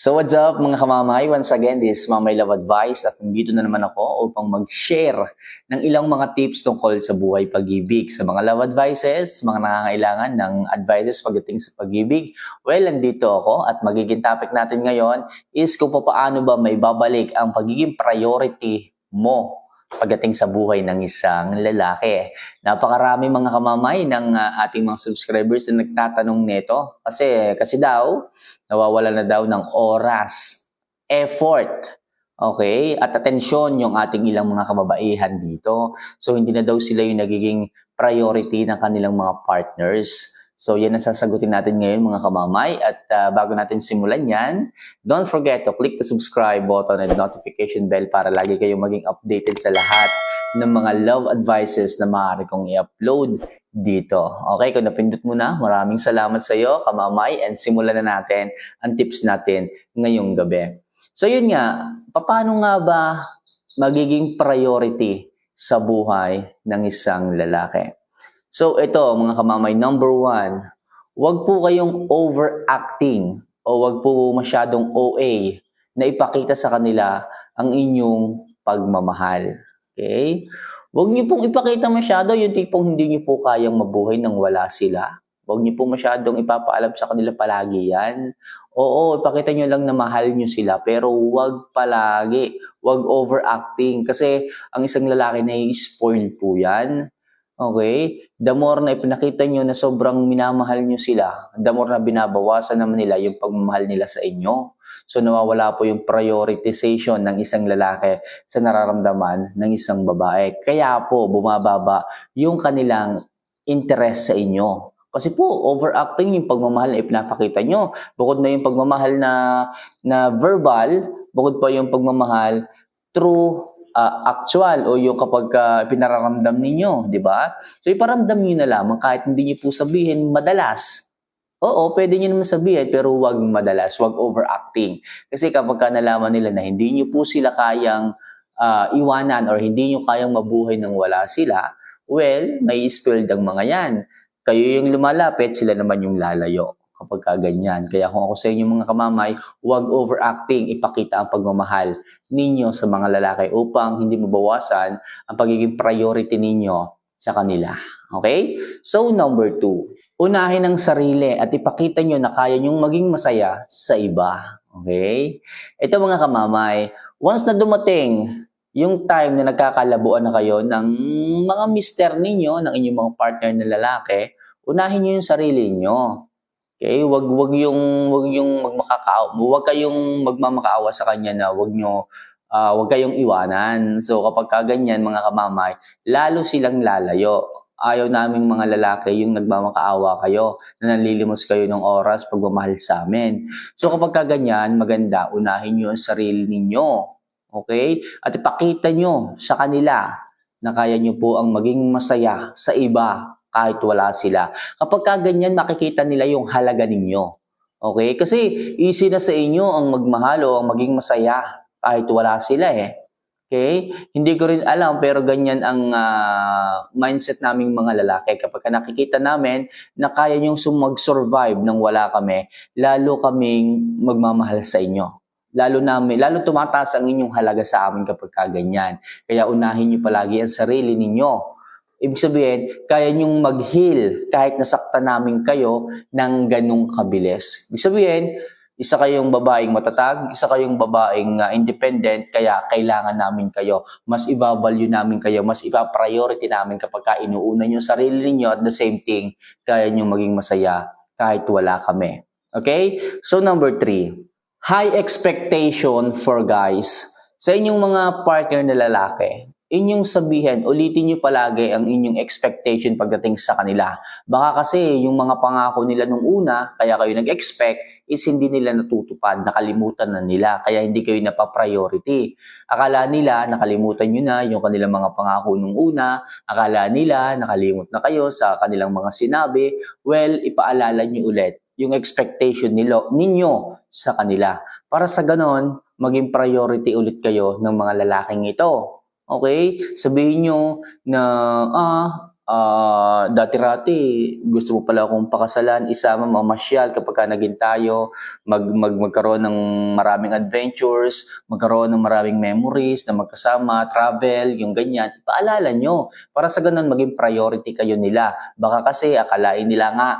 So what's up mga kamamay? Once again, this is Mamay Love Advice at nandito na naman ako upang mag-share ng ilang mga tips tungkol sa buhay pag-ibig. Sa mga love advices, mga nangangailangan ng advices pagdating sa pag-ibig, well, nandito ako at magiging topic natin ngayon is kung paano ba may babalik ang pagiging priority mo pagdating sa buhay ng isang lalaki. Napakarami mga kamamay ng uh, ating mga subscribers na nagtatanong nito kasi kasi daw nawawala na daw ng oras, effort, okay, at atensyon yung ating ilang mga kababaihan dito. So hindi na daw sila yung nagiging priority ng kanilang mga partners. So yan ang sasagutin natin ngayon mga kamamay at uh, bago natin simulan yan, don't forget to click the subscribe button and notification bell para lagi kayong maging updated sa lahat ng mga love advices na maaari kong i-upload dito. Okay, kung napindot mo na, maraming salamat sa iyo, kamamay, and simulan na natin ang tips natin ngayong gabi. So yun nga, paano nga ba magiging priority sa buhay ng isang lalaki? So ito mga kamamay, number one, huwag po kayong overacting o huwag po masyadong OA na ipakita sa kanila ang inyong pagmamahal. Okay? Huwag niyo pong ipakita masyado yung tipong hindi niyo po kayang mabuhay nang wala sila. Huwag niyo po masyadong ipapaalam sa kanila palagi yan. Oo, ipakita niyo lang na mahal niyo sila, pero huwag palagi. Huwag overacting. Kasi ang isang lalaki na i-spoil po yan. Okay? The more na ipinakita nyo na sobrang minamahal nyo sila, the more na binabawasan naman nila yung pagmamahal nila sa inyo. So nawawala po yung prioritization ng isang lalaki sa nararamdaman ng isang babae. Kaya po bumababa yung kanilang interest sa inyo. Kasi po, overacting yung pagmamahal na ipinapakita nyo. Bukod na yung pagmamahal na, na verbal, bukod pa yung pagmamahal true uh, actual o yung kapag uh, pinararamdam ninyo, di ba? So iparamdam niyo na lamang kahit hindi niyo po sabihin madalas. Oo, pwede niyo naman sabihin pero huwag madalas, huwag overacting. Kasi kapag ka nalaman nila na hindi niyo po sila kayang uh, iwanan or hindi niyo kayang mabuhay nang wala sila, well, may spoiled ang mga yan. Kayo yung lumalapit, sila naman yung lalayo kapag ka ganyan. Kaya kung ako sa inyo mga kamamay, huwag overacting, ipakita ang pagmamahal ninyo sa mga lalaki upang hindi mabawasan ang pagiging priority ninyo sa kanila. Okay? So, number two, unahin ang sarili at ipakita nyo na kaya nyong maging masaya sa iba. Okay? Ito mga kamamay, once na dumating yung time na nagkakalabuan na kayo ng mga mister ninyo, ng inyong mga partner na lalaki, unahin nyo yung sarili nyo. Okay, wag wag yung wag yung magmakakaawa, wag kayong magmamakaawa sa kanya na wag nyo uh, wag kayong iwanan. So kapag kaganyan mga kamamay, lalo silang lalayo. Ayaw naming mga lalaki yung nagmamakaawa kayo, na nanlilimos kayo ng oras pagmamahal sa amin. So kapag kaganyan, maganda, unahin nyo ang sarili ninyo. Okay? At ipakita nyo sa kanila na kaya nyo po ang maging masaya sa iba kahit wala sila. Kapag kaganyan, makikita nila yung halaga ninyo. Okay? Kasi easy na sa inyo ang magmahal o ang maging masaya kahit wala sila eh. Okay? Hindi ko rin alam pero ganyan ang uh, mindset naming mga lalaki. Kapag nakikita namin na kaya nyong mag-survive nang wala kami, lalo kaming magmamahal sa inyo. Lalo namin, lalo tumataas ang inyong halaga sa amin kapag kaganyan. Kaya unahin niyo palagi ang sarili ninyo Ibig sabihin, kaya niyong mag-heal kahit nasaktan namin kayo ng ganong kabilis. Ibig sabihin, isa kayong babaeng matatag, isa kayong babaeng uh, independent, kaya kailangan namin kayo. Mas ibabalyo namin kayo, mas ipa-priority namin kapag ka inuuna nyo sarili niyo at the same thing, kaya nyo maging masaya kahit wala kami. Okay? So number three, high expectation for guys sa inyong mga partner na lalaki inyong sabihin, ulitin nyo palagi ang inyong expectation pagdating sa kanila. Baka kasi yung mga pangako nila nung una, kaya kayo nag-expect, is hindi nila natutupad, nakalimutan na nila, kaya hindi kayo napapriority. Akala nila, nakalimutan nyo na yung kanilang mga pangako nung una, akala nila, nakalimut na kayo sa kanilang mga sinabi, well, ipaalala nyo ulit yung expectation nilo, ninyo sa kanila. Para sa ganon, maging priority ulit kayo ng mga lalaking ito Okay? Sabihin nyo na, ah, ah, dati-rati, gusto mo pala akong pakasalan, isama, mamasyal kapag ka naging tayo, mag, mag, magkaroon ng maraming adventures, magkaroon ng maraming memories na magkasama, travel, yung ganyan. Paalala nyo, para sa ganun maging priority kayo nila. Baka kasi akalain nila nga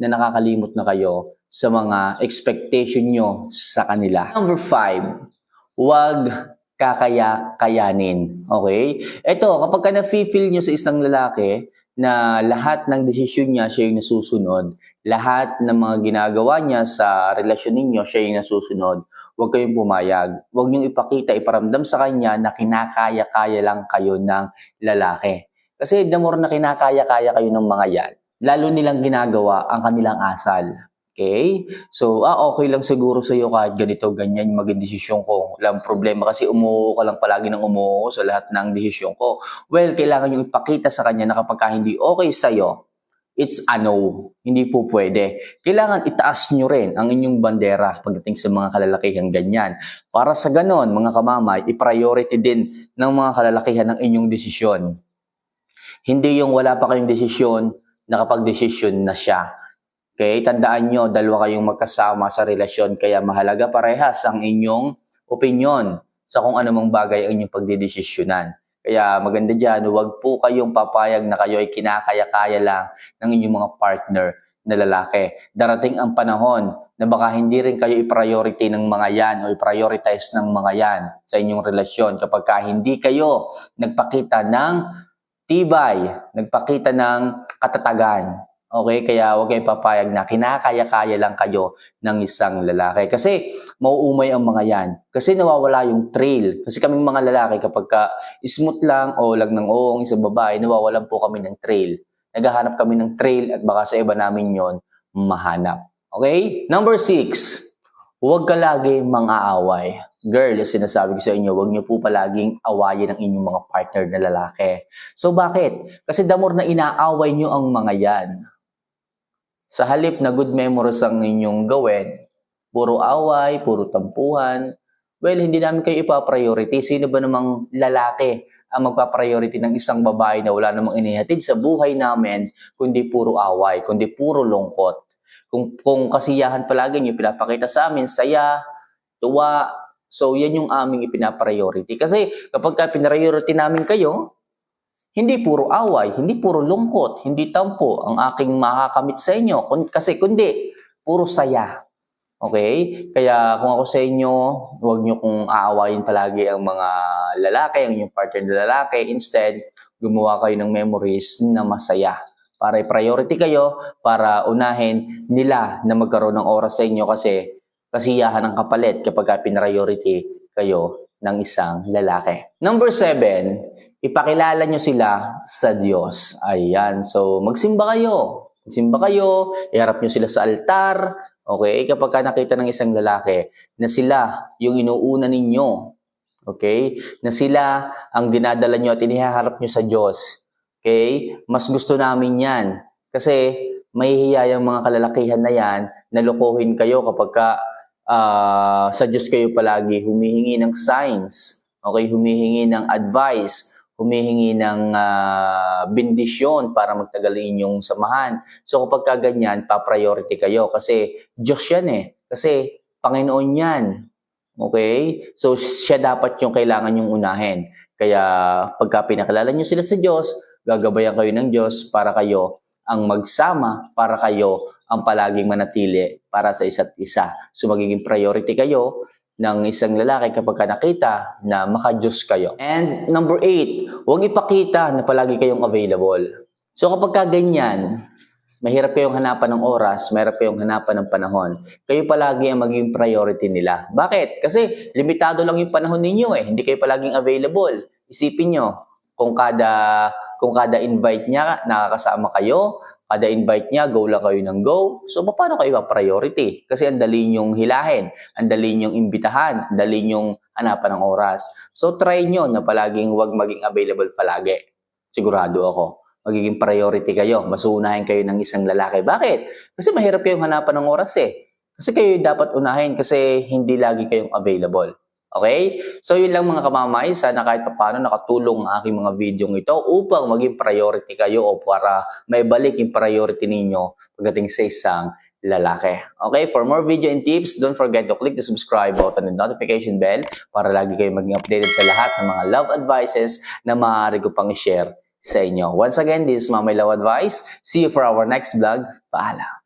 na nakakalimot na kayo sa mga expectation nyo sa kanila. Number five, huwag kakaya-kayanin. Okay? Ito, kapag ka na-feel nyo sa isang lalaki na lahat ng desisyon niya siya yung nasusunod, lahat ng mga ginagawa niya sa relasyon ninyo siya yung nasusunod, huwag kayong pumayag. Huwag niyong ipakita, iparamdam sa kanya na kinakaya-kaya lang kayo ng lalaki. Kasi the more na kinakaya-kaya kayo ng mga yan, lalo nilang ginagawa ang kanilang asal. Okay? So, ah, okay lang siguro sa iyo kahit ganito, ganyan yung maging desisyon ko. Walang problema kasi umuo ka lang palagi ng umuo sa lahat ng desisyon ko. Well, kailangan yung ipakita sa kanya na kapag ka hindi okay sa iyo, it's a no. Hindi po pwede. Kailangan itaas nyo rin ang inyong bandera pagdating sa mga kalalakihan ganyan. Para sa ganon, mga kamamay, i-priority din ng mga kalalakihan ng inyong desisyon. Hindi yung wala pa kayong desisyon, nakapag-desisyon na siya. Okay, tandaan nyo, dalawa kayong magkasama sa relasyon, kaya mahalaga parehas ang inyong opinion sa kung anumang bagay ang inyong pagdidesisyonan. Kaya maganda dyan, huwag po kayong papayag na kayo ay kinakaya-kaya lang ng inyong mga partner na lalaki. Darating ang panahon na baka hindi rin kayo i-priority ng mga yan o i-prioritize ng mga yan sa inyong relasyon kapag ka hindi kayo nagpakita ng tibay, nagpakita ng katatagan. Okay, kaya huwag kayong papayag na kinakaya-kaya lang kayo ng isang lalaki. Kasi mauumay ang mga yan. Kasi nawawala yung trail. Kasi kaming mga lalaki kapag ka smooth lang o lang ng oo ang isang babae, nawawalan po kami ng trail. Naghahanap kami ng trail at baka sa iba namin yon mahanap. Okay? Number six, huwag ka lagi mang-aaway. Girl, sinasabi ko sa inyo, huwag niyo po palaging awayin ang inyong mga partner na lalaki. So bakit? Kasi the more na inaaway niyo ang mga yan, sa halip na good memories ang inyong gawin, puro away, puro tampuhan, well, hindi namin kayo ipa-priority. Sino ba namang lalaki ang magpa-priority ng isang babae na wala namang inihatid sa buhay namin, kundi puro away, kundi puro lungkot. Kung, kung kasiyahan palagi niyo pinapakita sa amin, saya, tuwa, so yan yung aming ipinapriority. Kasi kapag ka pinariority namin kayo, hindi puro away, hindi puro lungkot, hindi tampo ang aking makakamit sa inyo. Kasi kundi, puro saya. Okay? Kaya kung ako sa inyo, huwag nyo kong aawayin palagi ang mga lalaki, ang inyong partner na lalaki. Instead, gumawa kayo ng memories na masaya. Para i-priority kayo, para unahin nila na magkaroon ng oras sa inyo kasi kasiyahan ang kapalit kapag ka pinriority kayo ng isang lalaki. Number seven, ipakilala nyo sila sa Diyos. Ayan. So, magsimba kayo. Magsimba kayo, iharap nyo sila sa altar. Okay? Kapag ka nakita ng isang lalaki na sila yung inuuna ninyo. Okay? Na sila ang dinadala nyo at inihaharap nyo sa Diyos. Okay? Mas gusto namin yan. Kasi mahihiya yung mga kalalakihan na yan na lokohin kayo kapag ka ah, sa Diyos kayo palagi humihingi ng signs. Okay? Humihingi ng advice humihingi ng ah, bendisyon para magtagal yung samahan. So kapag ka ganyan, pa-priority kayo kasi Diyos yan eh. Kasi Panginoon yan. Okay? So siya dapat yung kailangan yung unahin. Kaya pagka pinakilala nyo sila sa Diyos, gagabayan kayo ng Diyos para kayo ang magsama, para kayo ang palaging manatili para sa isa't isa. So magiging priority kayo ng isang lalaki kapag ka nakita na makajus kayo. And number eight, huwag ipakita na palagi kayong available. So kapag ka ganyan, mahirap kayong hanapan ng oras, mahirap kayong hanapan ng panahon. Kayo palagi ang maging priority nila. Bakit? Kasi limitado lang yung panahon ninyo eh. Hindi kayo palaging available. Isipin nyo, kung kada kung kada invite niya nakakasama kayo, kada invite niya go lang kayo ng go. So paano kayo priority? Kasi ang dali nyong hilahin, ang dali nyong imbitahan, ang dali nyong hanapan ng oras. So try nyo na palaging wag maging available palagi. Sigurado ako. Magiging priority kayo. Mas unahin kayo ng isang lalaki. Bakit? Kasi mahirap kayong hanapan ng oras eh. Kasi kayo dapat unahin kasi hindi lagi kayong available. Okay? So yun lang mga kamamay, sana kahit paano nakatulong ang aking mga video ito upang maging priority kayo o para maibalik yung priority ninyo pagdating sa isang lalaki. Okay, for more video and tips, don't forget to click the subscribe button and notification bell para lagi kayo maging updated sa lahat ng mga love advices na maaari ko pang i-share sa inyo. Once again, this is Mamay Love Advice. See you for our next vlog. Paalam.